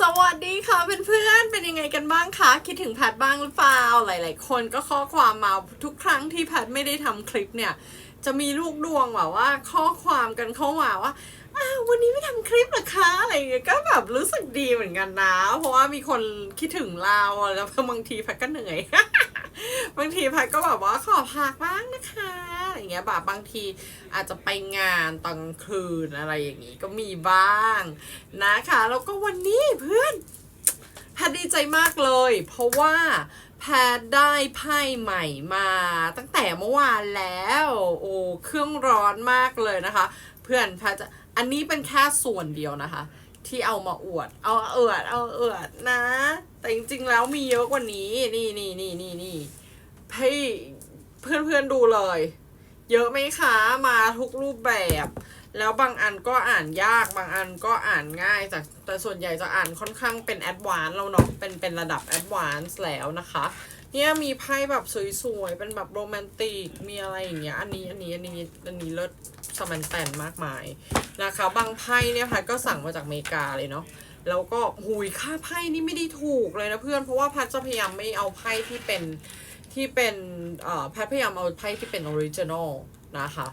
สวัสดีค่ะเพื่อนๆเป็นยังไงกันบ้างคะ คิดถึงแพทบ้างหรือเปล่า หลาย ๆ คนก็ข้อความมาทุกครั้งที่แพทไม่ได้ทำคลิปเนี่ย จะมีลูกดวงแบบว่า ข้อความกันเข้ามาว่า อ้าววันนี้ไม่ทำคลิปเหรอคะอะไรอย่างเงี้ยก็แบบรู้สึกดีเหมือนกันนะ เพราะว่ามีคนคิดถึงเราแล้วบางทีแพทก็เหนื่อย บางทีแพทก็แบบว่าขอพักบ้างนะคะอย่างเงี้ยแบบบางทีอาจจะไปงานตอนกลางคืนอะไรอย่างงี้ก็มีบ้างนะคะแล้วก็วันนี้เพื่อนแพทดีใจมากเลย เพราะว่าแพทย์ได้ไพ่ใหม่มาตั้งแต่เมื่อวานแล้ว โอ้เครื่องร้อนมากเลยนะคะ เพื่อนแพทย์จะ อันนี้เป็นแค่ส่วนเดียวนะคะ ที่เอามาอวด เอาเอวดเอาอวดนะ แต่จริงๆแล้วมีเยอะกว่านี้ นี่นี่นี่นี่นี่ให้เพื่อนเพื่อนๆดูเลย เยอะไหมคะมาทุกรูปแบบ แล้วบางอันก็อ่านยากบางอันก็อ่านง่ายแต่แต่ส่วนใหญ่จะอ่านค่อนข้างเป็นแอดวานซ์แล้วเนาะเป็นเป็นระดับแอดวานซ์แล้วนะคะ เนี่ยมีไพ่แบบสวยๆ เป็นแบบโรแมนติก มีอะไรอย่างเงี้ย อันนี้อันนี้อันนี้อันนี้เลิศสมันแตนมากมายนะคะ บางไพ่เนี่ยพัดก็สั่งมาจากอเมริกาเลยเนาะ แล้วก็หุยค่าไพ่นี่ไม่ได้ถูกเลยนะเพื่อน เพราะว่าพัดจะพยายามไม่เอาไพ่ที่เป็นที่เป็นเอ่อพัดพยายามเอาไพ่ที่เป็นออริจินอลนะคะ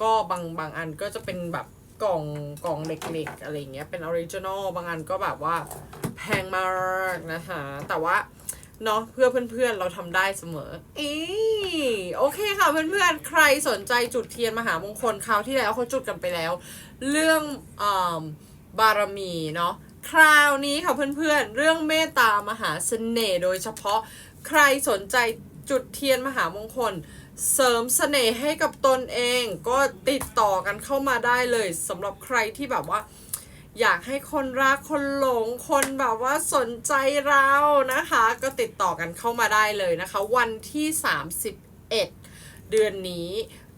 ก็บางบางอันก็จะเป็นแบบกล่องกล่องเล็กๆอะไรเงี้ย เป็นออริจินอล บางอันก็แบบว่าแพงมากนะคะ แต่ว่า เนาะเพื่อเพื่อนๆเราทำได้เสมอเอโอเคค่ะเพื่อนๆ ใครสนใจจุดเทียนมหามงคลคราวที่แล้วเขาจุดกันไปแล้ว เรื่องอมบารมีเนาะคราวนี้ค่ะเพื่อนๆ เรื่องเมตตามหาเสน่ห์โดยเฉพาะใครสนใจจุดเทียนมหามงคล เสริมเสน่ห์ให้กับตนเอง ก็ติดต่อกันเข้ามาได้เลยสำหรับใครที่แบบว่า อยากให้คนรักคนหลงคนแบบว่าสนใจเรานะคะ ก็ติดต่อกันเข้ามาได้เลยนะคะ วันที่ 31 เดือนนี้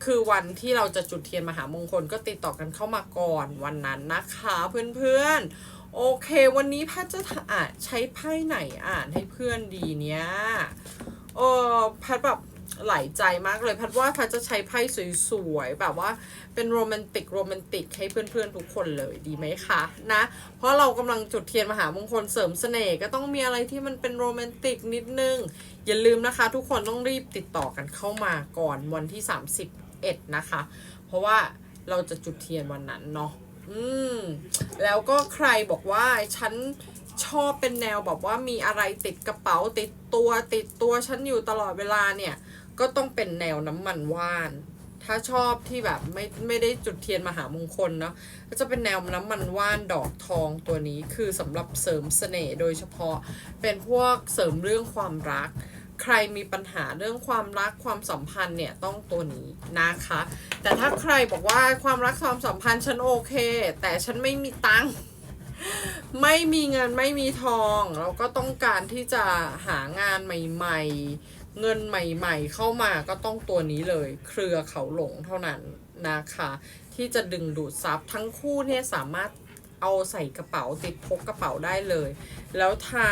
คือวันที่เราจะจุดเทียนมหามงคลก็ติดต่อกันเข้ามาก่อนวันนั้นนะคะเพื่อนๆ โอเค วันนี้แพทย์จะอ่านใช้ไพ่ไหนอ่านให้เพื่อนดีเนี้ยเออแพทย์แบบ หลใจมากเลยพทย์ว่าพทย์จะใช้ไพ่สวยๆ แบบว่าเป็นโรแมนติกโรแมนติกให้เพื่อนๆทุกคนเลยดีไหมคะนะ เพราะเรากำลังจุดเทียนมหามงคลเสริมเสน่ห์ก็ต้องมีอะไรที่มันเป็นโรแมนติกนิดนึง อย่าลืมนะคะ ทุกคนต้องรีบติดต่อกันเข้ามาก่อนวันที่ 31 นะคะ เพราะว่าเราจะจุดเทียนวันนั้นเนาะอืมแล้วก็ใครบอกว่าฉันชอบเป็นแนวแบบว่ามีอะไรติดกระเป๋าติดตัวติดตัวฉันอยู่ตลอดเวลาเนี่ย ก็ต้องเป็นแนวน้ำมันว่าน ถ้าชอบที่แบบไม่ไม่ได้จุดเทียนมหามงคลเนาะก็จะเป็นแนวน้ำมันว่านดอกทองตัวนี้คือสำหรับเสริมเสน่ห์โดยเฉพาะเป็นพวกเสริมเรื่องความรัก ใครมีปัญหาเรื่องความรักความสัมพันธ์เนี่ยต้องตัวนี้นะคะ แต่ถ้าใครบอกว่าความรักความสัมพันธ์ฉันโอเค แต่ฉันไม่มีตังค์ไม่มีเงินไม่มีทอง เราก็ต้องการที่จะหางานใหม่ ๆ เงินใหม่ๆ เข้ามาก็ต้องตัวนี้เลย เครือเขาหลงเท่านั้นนะคะ ที่จะดึงดูดซับทั้งคู่เนี่ยสามารถเอาใส่กระเป๋าติดพกกระเป๋าได้เลย แล้วทา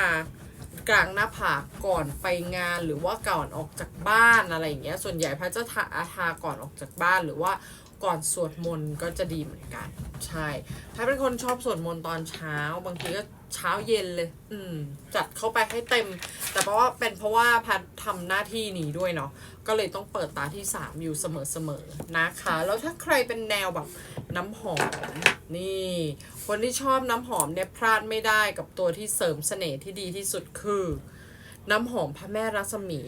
กลางหน้าผากก่อนไปงานหรือว่าก่อนออกจากบ้านอะไรอย่างเงี้ยส่วนใหญ่พระจะทาทาก่อนออกจากบ้านหรือว่าก่อนสวดมนต์ก็จะดีเหมือนกัน ใช่พระเป็นคนชอบสวดมนต์ตอนเช้า บางทีก็ เช้าเย็นเลย อืม จัดเข้าไปให้เต็ม แต่เพราะว่าเป็นเพราะว่าพัดทำหน้าที่นี้ด้วยเนาะ ก็เลยต้องเปิดตาที่3อยู่เสมอๆนะคะ แล้วถ้าใครเป็นแนวแบบน้ำหอม นี่ คนที่ชอบน้ำหอมเนี่ยพลาดไม่ได้กับตัวที่เสริมเสน่ห์ที่ดีที่สุดคือ น้ำหอมพระแม่รัศมี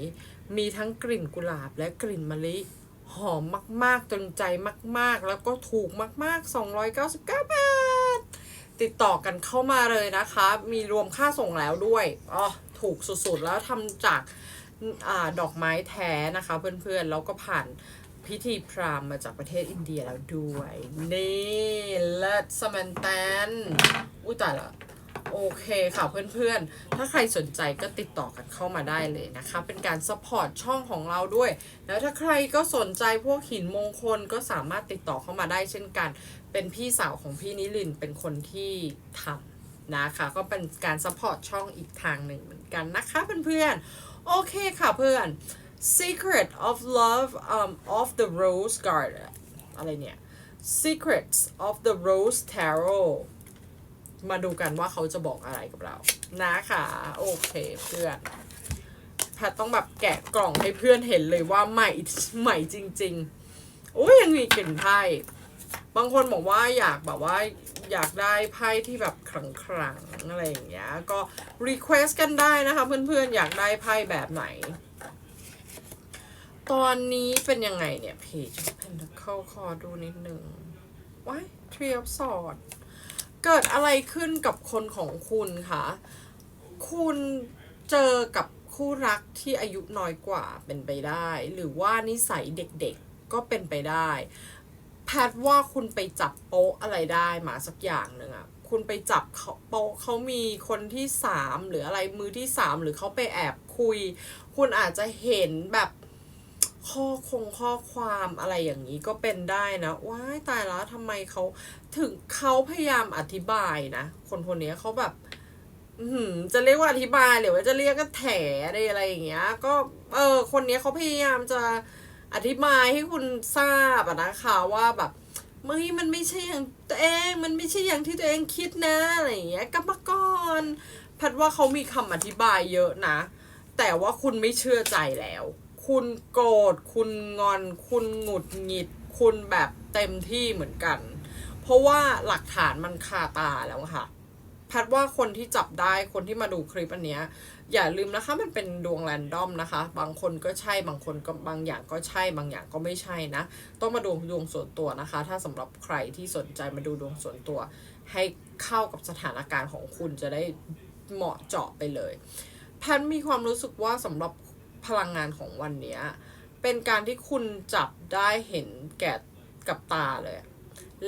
มีทั้งกลิ่นกุหลาบและกลิ่นมะลิหอมมากๆจนใจมาก ๆ แล้วก็ถูกมาก ๆ 299 บาท ติดต่อกันเข้ามาเลยนะคะ มีรวมค่าส่งแล้วด้วยอ๋อถูกสุดๆ แล้วทำจากอาดอกไม้แท้นะคะเพื่อนๆ แล้วก็ผ่านพิธีพราหมณ์มาจากประเทศอินเดียแล้วด้วย นี่เลิศสมันแตนอุ้ยตายละ โอเคค่ะเพื่อนๆ ถ้าใครสนใจก็ติดต่อกันเข้ามาได้เลยนะคะ เป็นการซัพพอร์ตช่องของเราด้วย แล้วถ้าใครก็สนใจพวกหินมงคลก็สามารถติดต่อเข้ามาได้เช่นกัน เป็นพี่สาวของพี่นิลินเป็นคนที่ทำนะคะ ก็เป็นการซัพพอร์ตช่องอีกทางหนึ่งเหมือนกันนะคะเพื่อนๆ โอเคค่ะเพื่อน Secret of Love um, of the Rose Garden อะไรเนี่ย Secrets of the Rose Tarot มาดูกันว่าเขาจะบอกอะไรกับเรา นะคะโอเคเพื่อนแพทต้องแบบแกะกล่องให้เพื่อนเห็นเลยว่าใหม่ใหม่จริงๆโอ้ยยังมีกลิ่นไพ่บางคนบอกว่าอยากแบบว่าอยากได้ไพ่ที่แบบขลังๆอะไรอย่างเงี้ยก็รีเควสกันได้นะคะเพื่อนๆอยากได้ไพ่แบบไหน ตอนนี้เป็นยังไงเนี่ย Page of Pentacle ขอดูนิดนึงว้าย Three of Swords เกิดอะไรขึ้นกับคนของคุณคะคุณเจอกับคู่รักที่อายุน้อยกว่าเป็นไปได้ หรือว่านิสัยเด็กๆก็เป็นไปได้ แพทว่าคุณไปจับโป๊ะอะไรได้มาสักอย่างหนึ่งอะคุณไปจับเขาโป๊ะเขามีคนที่สามหรืออะไรมือที่สามหรือเขาไปแอบคุย คุณอาจจะเห็นแบบ ข้อคงข้อความอะไรอย่างนี้ก็เป็นได้นะว้ายตายแล้วทำไมเขาถึงเขาพยายามอธิบายนะคนคนนี้เขาแบบจะเรียกว่าอธิบายหรือว่าจะเรียกก็แถอะไรอะไรอย่างเงี้ย ก็เออคนนี้เขาพยายามจะอธิบายให้คุณทราบอะนะคะว่าแบบเมื่อมันไม่ใช่อย่างตัวเองมันไม่ใช่อย่างที่ตัวเองคิดนะอะไรอย่างเงี้ยกรรมกรพัดว่าเขามีคำอธิบายเยอะนะ แต่ว่าคุณไม่เชื่อใจแล้ว คุณโกรธ คุณงอน คุณหงุดหงิด คุณแบบเต็มที่เหมือนกัน เพราะว่าหลักฐานมันคาตาแล้วค่ะแพทย์ว่าคนที่จับได้คนที่มาดูคลิปอันเนี้ยอย่าลืมนะคะมันเป็นดวงแรนดอมนะคะ บางคนก็ใช่บางคนก็บางอย่างก็ใช่บางอย่างก็ไม่ใช่นะ ต้องมาดูดวงส่วนตัวนะคะ ถ้าสำหรับใครที่สนใจมาดูดวงส่วนตัว ให้เข้ากับสถานการณ์ของคุณจะได้เหมาะเจาะไปเลยแพทย์มีความรู้สึกว่าสำหรับ พลังงานของวันเนี้ยเป็นการที่คุณจับได้เห็นแก่กับตาเลย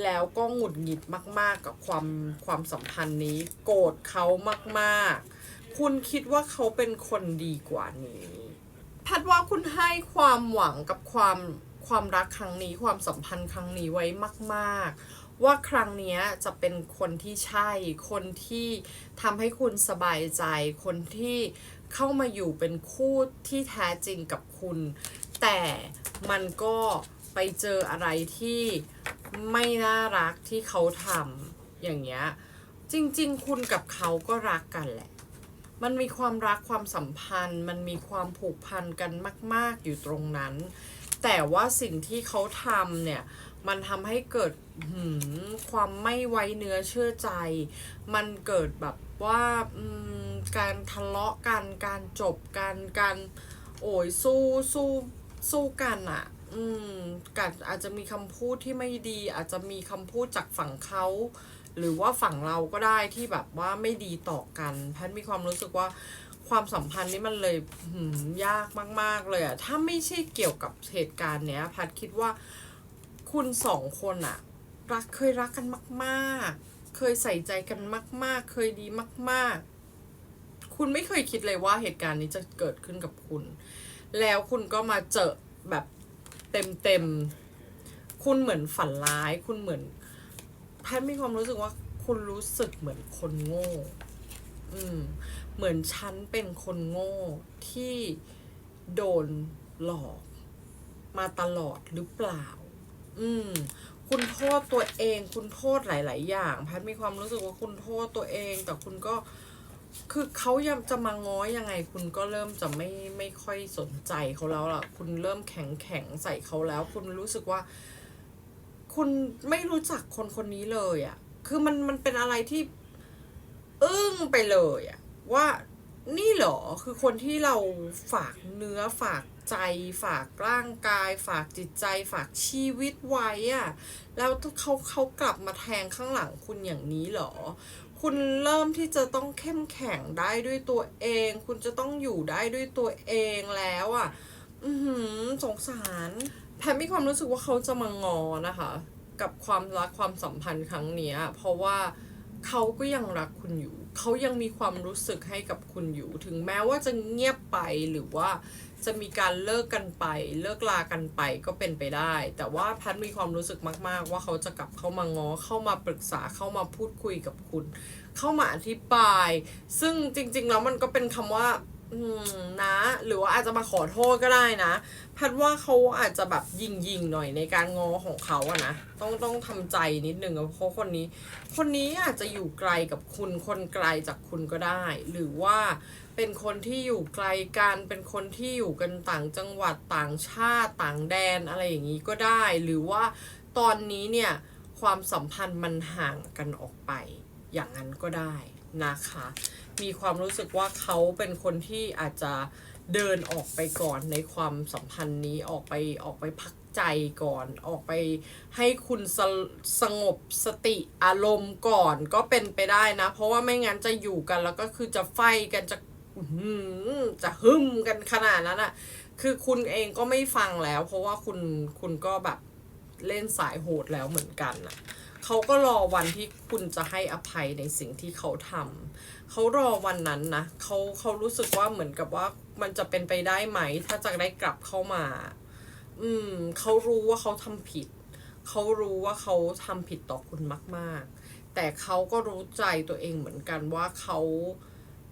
แล้วก็หงุดหงิดมาก ๆ กับความความสัมพันธ์นี้ โกรธเขามากๆ คุณคิดว่าเขาเป็นคนดีกว่านี้ พัดว่าคุณให้ความหวังกับความความรักครั้งนี้ ความสัมพันธ์ครั้งนี้ไว้มาก ๆ ว่าครั้งนี้จะเป็นคนที่ใช่ คนที่ทำให้คุณสบายใจ คนที่เข้ามาอยู่เป็นคู่ที่แท้จริงกับคุณ แต่มันก็ไปเจออะไรที่ไม่น่ารักที่เขาทำอย่างเงี้ย จริง ๆ คุณกับเขาก็รักกันแหละ มันมีความรักความสัมพันธ์ มันมีความผูกพันกันมาก ๆ อยู่ตรงนั้น แต่ว่าสิ่งที่เขาทำเนี่ย มันทำให้เกิดหืมความไม่ไว้เนื้อเชื่อใจ มันเกิดแบบว่าการทะเลาะกัน การจบกัน การโอยสู้สู้สู้กันอะอืมการอาจจะมีคำพูดที่ไม่ดี อาจจะมีคำพูดจากฝั่งเขาหรือว่าฝั่งเราก็ได้ที่แบบว่าไม่ดีต่อกัน แพทมีความรู้สึกว่าความสัมพันธ์นี้มันเลยหืมยากมาก ๆ เลยอะถ้าไม่ใช่เกี่ยวกับเหตุการณ์เนี้ย แพทคิดว่า คุณสองคนอะรักเคยรักกันมาก ๆ เคยใส่ใจกันมาก ๆ เคยดีมาก ๆ คุณไม่เคยคิดเลยว่าเหตุการณ์นี้จะเกิดขึ้นกับคุณ แล้วคุณก็มาเจอแบบเต็ม ๆ คุณเหมือนฝันร้าย คุณเหมือนแพทมีความรู้สึกว่าคุณรู้สึกเหมือนคนโง่ อืม เหมือนฉันเป็นคนโง่ที่โดนหลอกมาตลอดหรือเปล่า อืม คุณโทษตัวเอง คุณโทษหลาย ๆ อย่างพทย์มีความรู้สึกว่าคุณโทษตัวเอง แต่คุณก็ คือเขายังจะมาง้อยังไง คุณก็เริ่มจะไม่ไม่ค่อยสนใจเขาแล้วล่ะ คุณเริ่มแข็งแข็งใส่เขาแล้ว คุณรู้สึกว่า คุณไม่รู้จักคนคนนี้เลยอะ่ะ คือมันมันเป็นอะไรที่อึ้งไปเลยอะ่ะ ว่านี่เหรอ คือคนที่เราฝากเนื้อฝาก ใจฝากร่างกาย ฝากจิตใจฝากชีวิตไว้อะ่ะแล้วเขาเขากลับมาแทงข้างหลังคุณอย่างนี้เหรอ คุณเริ่มที่จะต้องเข้มแข็งได้ด้วยตัวเอง คุณจะต้องอยู่ได้ด้วยตัวเองแล้วอะ่ะ อือหือสงสารแพทมีความรู้สึกว่าเขาจะมางอนะคะ กับความรักความสัมพันธ์ครั้งนี้เพราะว่าเขาก็ยังรักคุณอยู่ เขายังมีความรู้สึกให้กับคุณอยู่ ถึงแม้ว่าจะเงียบไปหรือว่าจะมีการเลิกกันไป เลิกลากันไปก็เป็นไปได้ แต่ว่าแพัดมีความรู้สึกมาก ๆ ว่าเขาจะกลับเข้ามาง้อเข้ามาปรึกษาเข้ามาพูดคุยกับคุณ เข้ามาอธิบาย ซึ่งจริง ๆ แล้วมันก็เป็นคำว่า อืมนะ หรือว่าอาจจะมาขอโทษก็ได้นะแพทย์ว่าเขาอาจจะแบบยิงยิงหน่อยในการงอของเขาอะนะ ต้องต้องทำใจนิดนึงเพราะคนนี้ คนนี้อาจจะอยู่ไกลกับคุณคนไกลจากคุณก็ได้ หรือว่าเป็นคนที่อยู่ไกลกัน เป็นคนที่อยู่กันต่างจังหวัดต่างชาติต่างแดนอะไรอย่างนี้ก็ได้ หรือว่าตอนนี้เนี่ยความสัมพันธ์มันห่างกันออกไป อย่างนั้นก็ได้ นะคะ มีความรู้สึกว่าเขาเป็นคนที่อาจจะเดินออกไปก่อนในความสัมพันธ์นี้ออกไปออกไปพักใจก่อนออกไปให้คุณสสงบสติอารมณ์ก่อนก็เป็นไปได้นะ เพราะว่าไม่งั้นจะอยู่กันแล้วก็คือจะไฟกันจะจะหึมกันขนาดนั้นอะคือคุณเองก็ไม่ฟังแล้ว เพราะว่าคุณคุณก็แบบเล่นสายโหดแล้วเหมือนกันอะ เขาก็รอวันที่คุณจะให้อภัยในสิ่งที่เขาทำเขารอวันนั้นนะเขาเขารู้สึกว่าเหมือนกับว่ามันจะเป็นไปได้ไหม ถ้าจะได้กลับเข้ามา อืมเขารู้ว่าเขาทำผิด เขารู้ว่าเขาทำผิดต่อคุณมาก ๆ แต่เขาก็รู้ใจตัวเองเหมือนกันว่าเขา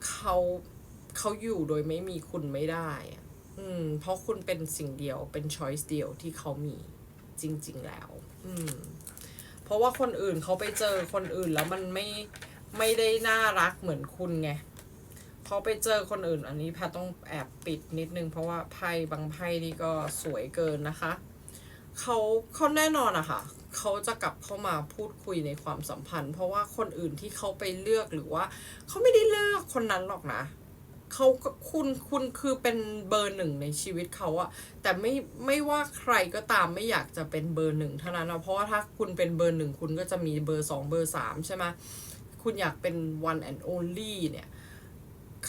เขาเขาอยู่โดยไม่มีคุณไม่ได้อะอืม เพราะคุณเป็นสิ่งเดียวเป็นช้อยส์เดียวที่เขามีจริง ๆ แล้ว อืม เพราะว่าคนอื่นเขาไปเจอคนอื่นแล้วมันไม่ไม่ได้น่ารักเหมือนคุณไงเขาไปเจอคนอื่น อันนี้แพทต้องแอบปิดนิดนึง เพราะว่าไพ่บางไพ่นี่ก็สวยเกินนะคะเขาเขาแน่นอนอะค่ะเขาจะกลับเข้ามาพูดคุยในความสัมพันธ์ เพราะว่าคนอื่นที่เขาไปเลือกหรือว่าเขาไม่ได้เลือกคนนั้นหรอกนะ เขาคุณคุณคือเป็นเบอร์หนึ่งในชีวิตเขาอะแต่ไม่ไม่ว่าใครก็ตามไม่อยากจะเป็นเบอร์หนึ่งเท่านั้นนะเพราะว่าถ้าคุณเป็นเบอร์หนึ่งคุณก็จะมีเบอร์สองเบอร์สามใช่ไหมคุณอยากเป็น one and only เนี่ย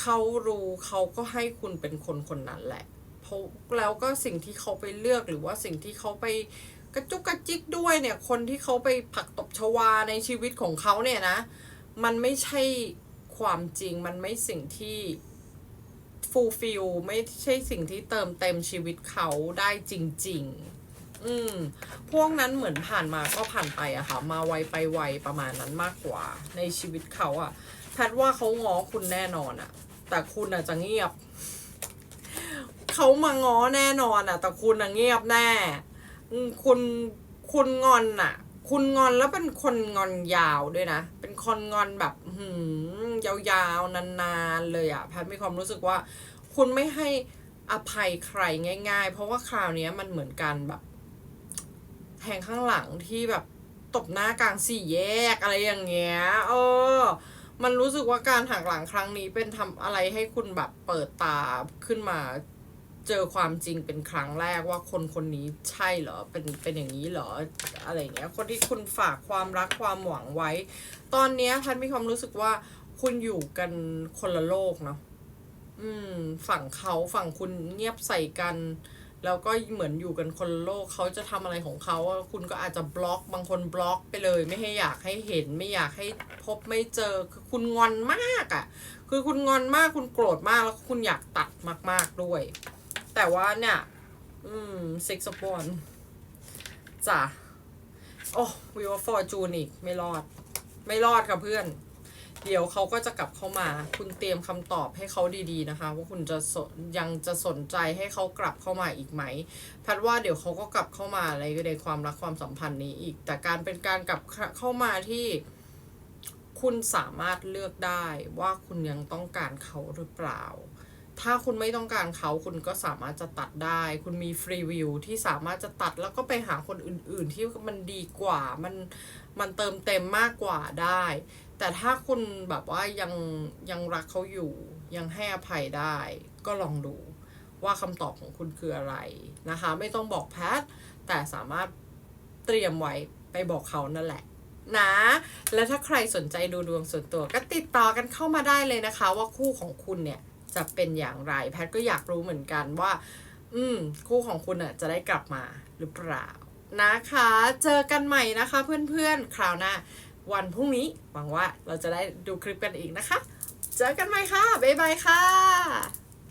เขารู้เขาก็ให้คุณเป็นคนคนนั้นแหละเพราะแล้วก็สิ่งที่เขาไปเลือกหรือว่าสิ่งที่เขาไปกระจุกกระจิกด้วยเนี่ยคนที่เขาไปผลักตบชวาในชีวิตของเขาเนี่ยนะ มันไม่ใช่ความจริงมันไม่สิ่งที่ ฟูลฟิลไม่ใช่สิ่งที่เติมเต็มชีวิตเขาได้จริง ๆ อืม พวกนั้นเหมือนผ่านมาก็ผ่านไปอะค่ะ มาไวไปไวประมาณนั้นมากกว่า ในชีวิตเขาอะแพทว่าเขาง้อคุณแน่นอนอะแต่คุณอะจะเงียบ เขามาง้อแน่นอนอะแต่คุณอะเงียบแน่คุณคุณงอนอะคุณงอนแล้วเป็นคนงอนยาวด้วยนะ เป็นคนงอนแบบหืม ยาวๆ นานๆ เลยอะแพทย์มีความรู้สึกว่า คุณไม่ให้อภัยใครง่าย ๆ เพราะว่าคราวนี้มันเหมือนกันแบบแทงข้างหลังที่แบบตบหน้ากลางสี่แยกอะไรอย่างเงี้ยเออ มันรู้สึกว่าการหักหลังครั้งนี้เป็นทำอะไรให้คุณแบบเปิดตาขึ้นมาเจอความจริงเป็นครั้งแรกว่าคนคนนี้ใช่เหรอ เป็นเป็นอย่างนี้เหรอ อะไรเงี้ย คนที่คุณฝากความรักความหวังไว้ ตอนเนี้ยพันมีความรู้สึกว่า คุณอยู่กันคนละโลกเนาะอืม ฝั่งเขาฝั่งคุณเงียบใส่กัน แล้วก็เหมือนอยู่กันคนละโลกเขาจะทำอะไรของเขาคุณก็อาจจะบล็อกบางคนบล็อกไปเลย ไม่ให้อยากให้เห็น ไม่อยากให้พบไม่เจอคือคุณงอนมากอะคือคุณงอนมากคุณโกรธมากแล้วคุณอยากตัดมาก ๆด้วย แต่ว่าเนี่ย อืม six of one จ้ะโอ้วิวฟอร์จูนอีกไม่รอด ไม่รอดค่ะเพื่อน เดี๋ยวเขาก็จะกลับเข้ามา คุณเตรียมคำตอบให้เขาดีๆนะคะ ว่าคุณจะยังจะสนใจให้เขากลับเข้ามาอีกไหมพัดว่าเดี๋ยวเขาก็กลับเข้ามาอะไรในความรักความสัมพันธ์นี้อีก แต่การเป็นการกลับเข้ามาที่คุณสามารถเลือกได้ว่าคุณยังต้องการเขาหรือเปล่า ถ้าคุณไม่ต้องการเขาคุณก็สามารถจะตัดได้ คุณมีฟรีวิวที่สามารถจะตัดแล้วก็ไปหาคนอื่น ๆ ที่มันดีกว่ามันมันเติมเต็มมากกว่าได้ แต่ถ้าคุณแบบว่ายังยังรักเขาอยู่ ยังให้อภัยได้ ก็ลองดูว่าคำตอบของคุณคืออะไรนะคะ ไม่ต้องบอกแพทแต่สามารถเตรียมไว้ไปบอกเขานั่นแหละนะ แล้วถ้าใครสนใจดูดวงส่วนตัวก็ติดต่อกันเข้ามาได้เลยนะคะ ว่าคู่ของคุณเนี่ย จะเป็นอย่างไร แพทก็อยากรู้เหมือนกันว่า อืม คู่ของคุณอะจะได้กลับมาหรือเปล่านะคะ เจอกันใหม่นะคะเพื่อนๆ คราวหน้า วันพรุ่งนี้หวังว่าเราจะได้ดูคลิปกันอีกนะคะ เจอกันใหม่ค่ะ บ๊ายบายค่ะ